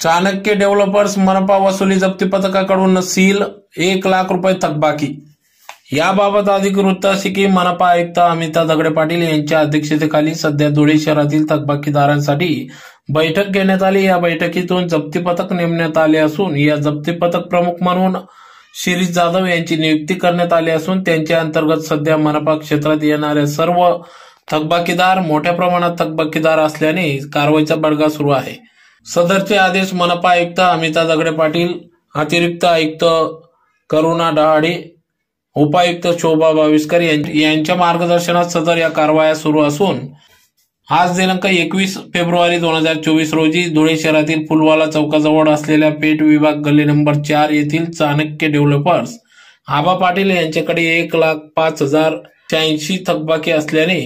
Chanakya developers मनपा वसुली जप्ती पथकाकडून सील एक लाख रुपये थकबाकी. याबाबत अधिक वृत्त असे की मनपा आयुक्त अमिता दगडे पाटील यांच्या अध्यक्षतेखाली सध्या धुळे शहरातील थकबाकीदारांसाठी बैठक घेण्यात आली. या बैठकीतून जप्ती पथक नेमण्यात आले असून या जप्ती पथक प्रमुख म्हणून शिरीष जाधव यांची नियुक्ती करण्यात आली असून त्यांच्या अंतर्गत सध्या मनपा क्षेत्रात येणाऱ्या सर्व थकबाकीदार मोठ्या प्रमाणात थकबाकीदार असल्याने कारवाईचा बडगा सुरू आहे. सदरचे आदेश मनपा आयुक्त अमिता दगडे पाटील अतिरिक्त आयुक्त करुणा डहाडे उपायुक्त शोभा बाविस्कर यांच्या यांच्या मार्गदर्शनात सदर या कारवाया सुरू असून आज दिनांक एकवीस फेब्रुवारी दोन हजार चोवीस रोजी धुळे शहरातील फुलवाला चौकाजवळ असलेल्या पेठ विभाग गल्ली नंबर चार येथील चाणक्य डेव्हलपर्स आबा पाटील यांच्याकडे एक लाख पाच हजार शहाऐंशी थकबाकी असल्याने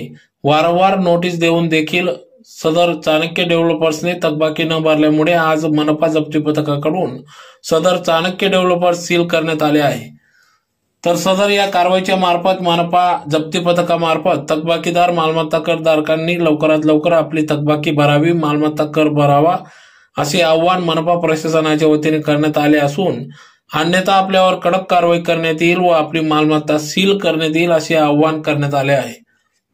वारंवार नोटीस देऊन देखील सदर चाणक्य डेव्हलपर्सने थकबाकी न भरल्यामुळे आज मनपा जप्ती पथकाकडून सदर चाणक्य डेव्हलपर्स सील करण्यात आले आहे. तर सदर या कारवाईच्या मार्फत मनपा जप्ती पथकामार्फत थकबाकीदार मालमत्ता करधारकांनी लवकरात लवकर आपली थकबाकी भरावी मालमत्ता कर भरावा असे आव्हान मनपा प्रशासनाच्या वतीने करण्यात आले असून अन्यथा आपल्यावर कडक कारवाई करण्यात येईल व आपली मालमत्ता सील करण्यात येईल असे आवाहन करण्यात आले आहे.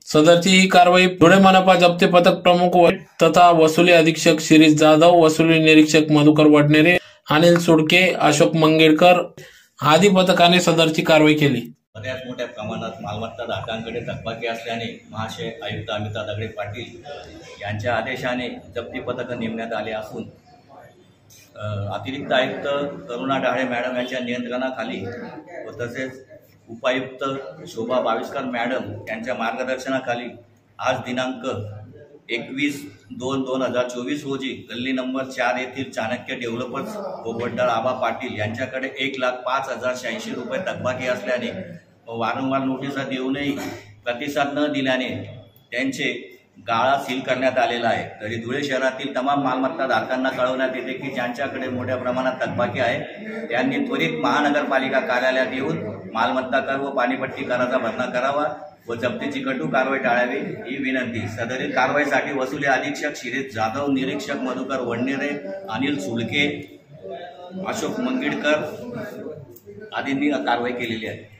सदरची ही कारवाई धुळे मनपा जप्ती पथक प्रमुख व- तथा वसुली अधीक्षक शिरीष जाधव वसुली निरीक्षक मधुकर वडनेरे अनिल सुडके अशोक मंगेडकर आदी पथकाने सदरची कारवाई केली. बऱ्याच मोठ्या प्रमाणात मालमत्ता धारकांकडे थकबाकी असल्याने महाशय आयुक्त अमिता दगडे पाटील यांच्या आदेशाने जप्ती पथक नेमण्यात आले असून अतिरिक्त आयुक्त करुणा डाळे मॅडम यांच्या नियंत्रणाखाली व तसेच उपायुक्त शोभा बाविस्कर मॅडम यांच्या मार्गदर्शनाखाली आज दिनांक एकवीस दोन दोन हजार चोवीस रोजी गल्ली नंबर चार येथील चाणक्य डेव्हलपर्स व आबा पाटील यांच्याकडे एक लाख पाच हजार शहाऐंशी रुपये थकबाकी असल्याने वारंवार नोटिसा देऊनही प्रतिसाद न दिल्याने त्यांचे गाळा सील करण्यात आलेला आहे. तरी धुळे शहरातील तमाम मालमत्ता धारकांना कळवण्यात येते की ज्यांच्याकडे मोठ्या प्रमाणात थकबाकी आहे त्यांनी त्वरित महानगरपालिका कार्यालयात येऊन मालमत्ता कर व पाणीपट्टी कराचा भरणा करावा व जप्तीची कटू कारवाई टाळावी ही विनंती. सदरील कारवाईसाठी वसुली अधीक्षक शिरीष जाधव निरीक्षक मधुकर वडनेरे अनिल सुलके अशोक मंगिडकर आदींनी कारवाई केलेली आहे.